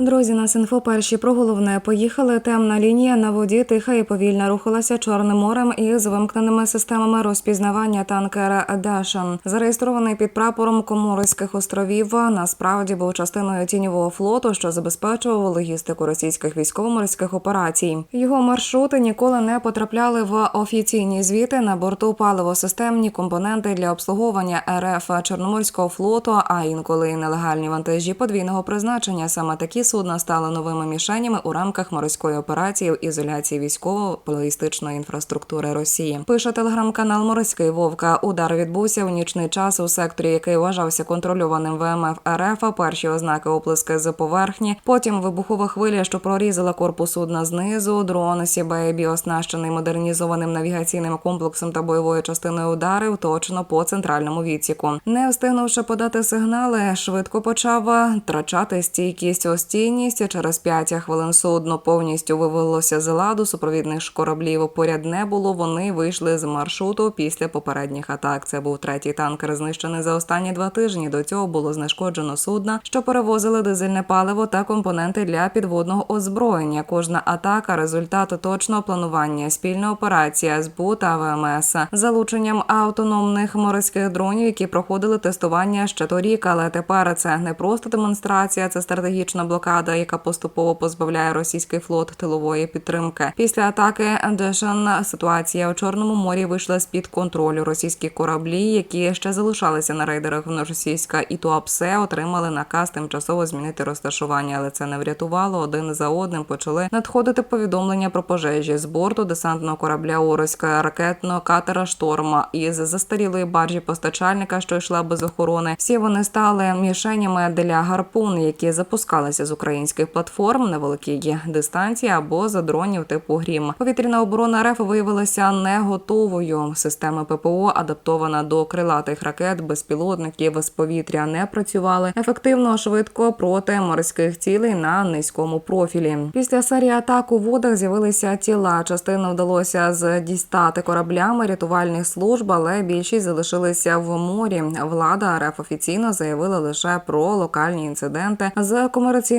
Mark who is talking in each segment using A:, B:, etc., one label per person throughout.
A: Друзі, нас інфо перші про головне поїхали. Темна лінія на воді тиха і повільно рухалася Чорним морем із вимкненими системами розпізнавання танкера Дашан. Зареєстрований під прапором Коморських островів. Насправді був частиною тіньового флоту, що забезпечував логістику російських військово-морських операцій. Його маршрути ніколи не потрапляли в офіційні звіти на борту паливосистемні компоненти для обслуговування РФ Чорноморського флоту, а інколи й нелегальні вантажі подвійного призначення. Саме такі судна стали новими мішенями у рамках морської операції в ізоляції військово-логістичної інфраструктури Росії. Пише телеграм-канал Морський Вовка. Удар відбувся у нічний час у секторі, який вважався контрольованим ВМФ РФ. Перші ознаки оплески з поверхні. Потім вибухова хвиля, що прорізала корпус судна знизу. Дрон Сібейбі, оснащений модернізованим навігаційним комплексом та бойовою частиною ударив точно по центральному відсіку. Не встигнувши подати сигнали, швидко почав втрачати стійкість остійність. Через 5 хвилин судно повністю вивелося з ладу. Супровідних кораблів поряд не було. Вони вийшли з маршруту після попередніх атак. Це був третій танкер, знищений за останні два тижні. До цього було знешкоджено судна, що перевозили дизельне паливо та компоненти для підводного озброєння. Кожна атака результат точного планування, спільна операція СБУ та ВМС залученням автономних морських дронів, які проходили тестування ще торік. Але тепер це не просто демонстрація, це стратегічна блокада, яка поступово позбавляє російський флот тилової підтримки. Після атаки Дешан ситуація у Чорному морі вийшла з під контролю. Російські кораблі, які ще залишалися на рейдерах російська і Туапсе, отримали наказ тимчасово змінити розташування, але це не врятувало. Один за одним почали надходити повідомлення про пожежі з борту десантного корабля Орозька ракетного катера Шторма із застарілої баржі постачальника, що йшла без охорони. Всі вони стали мішенями для гарпун, які запускалися з українських платформ на великій дистанції або за дронів типу Грім. Повітряна оборона РФ виявилася не готовою. Система ППО адаптована до крилатих ракет, безпілотників з повітря не працювали ефективно, швидко проти морських цілей на низькому профілі. Після серії атак у водах з'явилися тіла. Частину вдалося здістати кораблями рятувальних служб, але більшість залишилися в морі. Влада РФ офіційно заявила лише про локальні інциденти з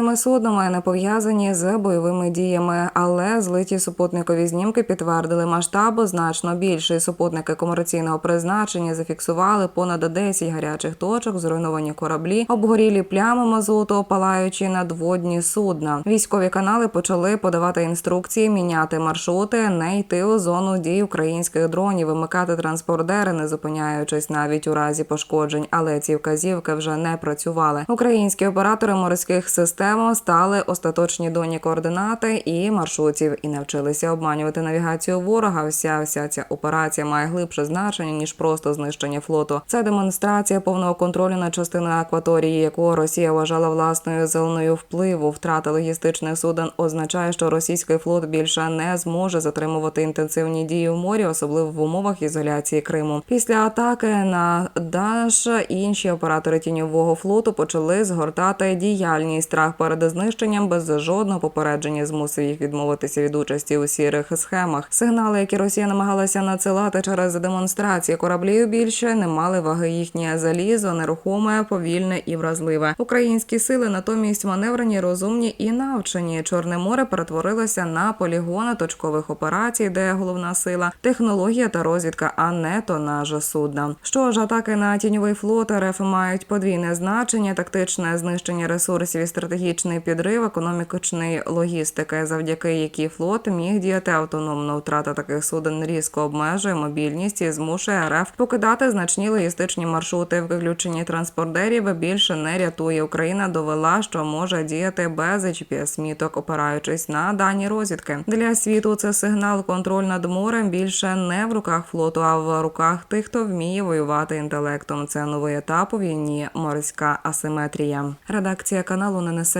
A: комерційними суднами, не пов'язані з бойовими діями. Але злиті супутникові знімки підтвердили масштабу значно більший. Супутники комерційного призначення зафіксували понад 10 гарячих точок, зруйновані кораблі, обгорілі плями мазуту, палаючи надводні судна. Військові канали почали подавати інструкції, міняти маршрути, не йти у зону дій українських дронів, вимикати транспордери, не зупиняючись навіть у разі пошкоджень. Але ці вказівки вже не працювали. Українські оператори морських систем стали остаточні доні координати і маршрутів і навчилися обманювати навігацію ворога. Вся вся ця операція має глибше значення ніж просто знищення флоту. Це демонстрація повного контролю над частиною акваторії, яку Росія вважала власною зоною впливу. Втрата логістичних суден означає, що російський флот більше не зможе затримувати інтенсивні дії в морі, особливо в умовах ізоляції Криму. Після атаки на Даш інші оператори тіньового флоту почали згортати діяльність. Страх перед знищенням без жодного попередження змусив їх відмовитися від участі у сірих схемах. Сигнали, які Росія намагалася надсилати через демонстрації кораблів, більше не мали ваги їхнє залізо, нерухоме, повільне і вразливе. Українські сили натомість маневрені, розумні і навчені. Чорне море перетворилося на полігони точкових операцій, де головна сила технологія та розвідка, а не тонаж судна. Що ж, атаки на тіньовий флот РФ мають подвійне значення, тактичне знищення ресурсів і стратегічний підрив економічної логістики, завдяки якій флот міг діяти автономно. Втрата таких суден різко обмежує мобільність і змушує РФ покидати значні логістичні маршрути. Виключення транспортерів більше не рятує. Україна довела, що може діяти без gps міток опираючись на дані розвідки. Для світу це сигнал контроль над морем більше не в руках флоту, а в руках тих, хто вміє воювати інтелектом. Це новий етап у війні. Морська асиметрія. Редакція каналу не несе